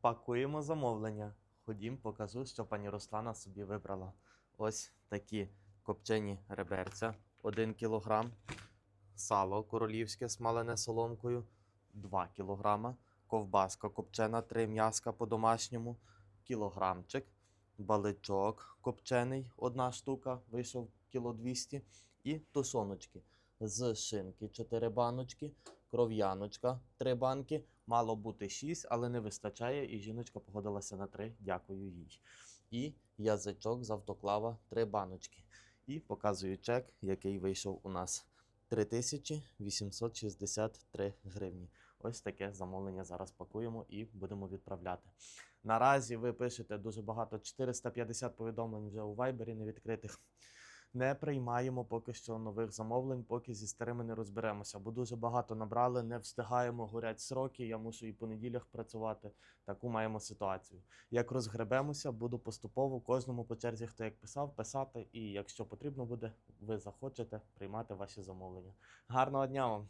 Пакуємо замовлення. Ходім, покажу, що пані Руслана собі вибрала. Ось такі копчені реберця, 1 кг, сало королівське смалене соломкою, 2 кг, ковбаска копчена, 3 м'яска по-домашньому, кілограмчик, баличок копчений, одна штука, вийшов кіло 200, і тушоночки. З шинки, 4 баночки, кров'яночка, 3 банки, мало бути 6, але не вистачає, і жіночка погодилася на 3, дякую їй. І язичок з автоклава 3 баночки. І показую чек, який вийшов у нас 3863 гривні. Ось таке замовлення зараз пакуємо і будемо відправляти. Наразі ви пишете дуже багато 450 повідомлень вже у Viber невідкритих. Не приймаємо поки що нових замовлень, поки зі старими не розберемося, бо дуже багато набрали, не встигаємо, горять сроки. Я мушу і по неділях працювати. Таку маємо ситуацію. Як розгребемося, буду поступово кожному по черзі, хто як писав, писати. І якщо потрібно буде, ви захочете приймати ваші замовлення. Гарного дня вам!